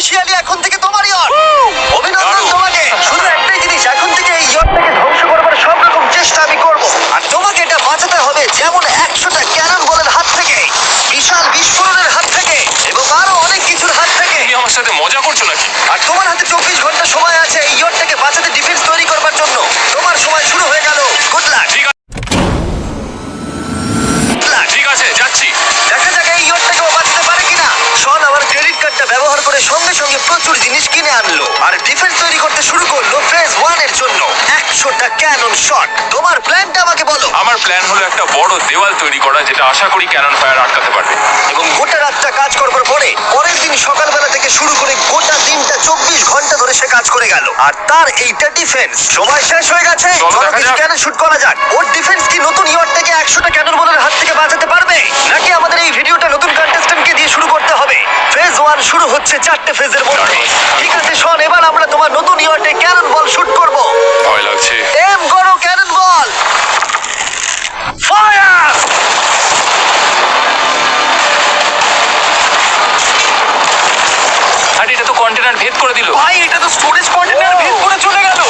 Officially এখন থেকে তোমার ইয়ট অভিনন্দন তোমাকে। শুধু একটাই জিনিস এখন থেকে এই ইয়টটাকে ধ্বংস করবার সব রকম চেষ্টা আমি করব। আর তোমাকে এটা বাঁচাতে হবে যেমন একশোটা ক্যানন বলের হাত থেকে বিশাল বিস্ফোরণের হাত থেকে এবং আরও অনেক কিছুর হাত থেকে। তুমি আমার সাথে মজা করছ নাকি? আর তোমার হাতে চব্বিশ ঘণ্টা সময় আছে এই ইয়টটাকে বাঁচাতে ডিফেন্স তৈরি করবার জন্য। তোমার সময় শুরু হয়ে গেল। করে সঙ্গে সঙ্গে প্রচুর জিনিস কিনে আনলো। আর ডিফেন্স তৈরি করতে শুরু করল ফেজ ওয়ানের জন্য। একশোটা ক্যানন শট তোমার প্ল্যানটা আমাকে বলো। আমার প্ল্যান হলো একটা বড় দেওয়াল তৈরি করা যেটা আশা করি ক্যানন ফায়ার আটকাতে পারবে। এবং গোটা রাতটা কাজ করবার পরে পরের দিন সকালবেলা থেকে শুরু করে গোটা দিনটা চব্বিশ ঘণ্টা ধরে সে কাজ করে গেল। আর তার এইটা ডিফেন্স সময় শেষ হয়ে গেছে। চলো দেখা যাক। ক্যানন শুট করা যাক। ওর ডিফেন্স কি নতুন ইয়ট থেকে একশোটা ক্যানন বলের হাত থেকে বাঁচাতে পারবে নাকি আমাদের এই ভিডিওটা নতুন কন্টেস্ট্যান্টকে দিয়ে শুরু করতে হবে ফেজ ওয়ান শুরু হচ্ছে চারটে ফেজের মধ্যে। ঠিক আছে শোন এবার আমরা তোমার নতুন ইয়টে ক্যানন বল শুট করব। ভয় লাগছে। এম করো ক্যানন বল ফায়ার আরে এটা তো কন্টেনার ভেদ করে দিল। ভাই এটা তো স্টোরেজ কন্টেনার ভেদ করে চলে গেল।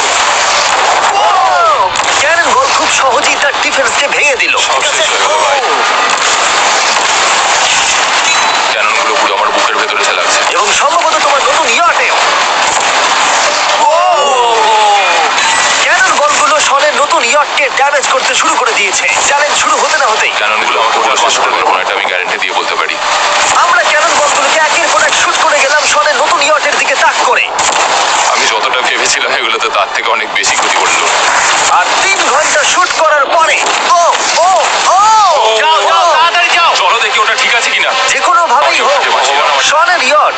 ক্যানন বল খুব সহজেই তার ডিফেন্সকে ভেঙে দিল। সব শেষ হয়ে গেল ভাই ক্যাননগুলো পুরো আমার বুকের ভেতরে এসে লাগছে এবং সম্ভবত তোমার নতুন ইয়টেও ক্যানন বলগুলো শনের নতুন ইয়টকে ড্যামেজ করতে শুরু করে দিয়েছে। চ্যালেঞ্জ শুরু হতে না হতেই। ক্যাননগুলো আমাকে পুরো শেষ করে দেবে এটা আমি গ্যারান্টি দিয়ে বলতে পারি। আমরা ক্যানন বলগুলোকে একের পর এক শুট করে গেলাম শনের নতুন ইয়টের দিকে তাক করে। আমি যতটা ভেবেছিলাম এগুলো তো তার থেকে অনেক বেশি ক্ষতি করল। আর তিন ঘণ্টা শুট করার পরে ও ও ও যাও, যাও, তাড়াতাড়ি যাও। চলো দেখি ওটা ঠিক আছে কিনা। যে কোনো ভাবেই হোক শনের ইয়ট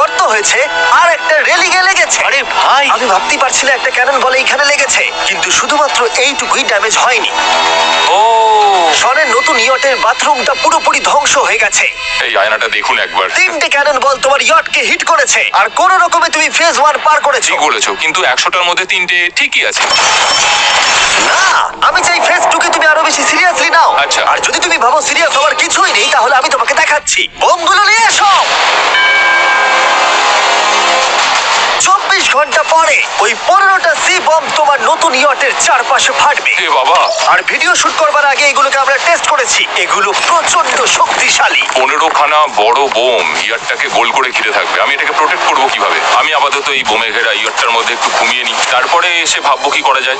গর্ত হয়েছে আর একটা রেলিংয়ে লেগেছে। আরে ভাই। আমি ভাবতেই পারছি না একটা ক্যানন বলে এইখানে লেগেছে কিন্তু শুধুমাত্র এইটুকুই ড্যামেজ হয়নি। ও। শনের নতুন ইয়টের বাথরুমটা পুরোপুরি ধ্বংস হয়ে গেছে। এই আয়নাটা দেখুন একবার। তিনটে ক্যানন বল তোমার ইয়টকে হিট করেছে আর কোন রকমে তুমি ফেজ ওয়ান পার করেছ। ঠিক বলেছ কিন্তু একশোটার মধ্যে তিনটে ঠিকই আছে। না আমি চাই ফেজ টুকে তুমি আরও বেশি সিরিয়াসলি নাও। আচ্ছা। আর যদি তুমি ভাবো সিরিয়াস হওয়ার কিছুই নেই তাহলে আমি তোমাকে দেখাচ্ছি। বোমগুলো নিয়ে এসো! ঘণ্টা পরে ওই পনেরোটা সি বম তোমার নতুন ইয়টের চারপাশে ফাটবে। এ বাবা। আর ভিডিও শুট করবার আগে এগুলোকে আমরা টেস্ট করেছি। এগুলো প্রচণ্ড শক্তিশালী। পনেরো খানা বড় বোম ইয়ারটাকে গোল করে ঘিরে থাকবে। আমি এটাকে প্রোটেক্ট করব কীভাবে? আমি আপাতত এই বোমে ঘেরা ইয়ারটার মধ্যে একটু ঘুমিয়ে নিই। তারপরে এসে ভাববো কি করা যায়।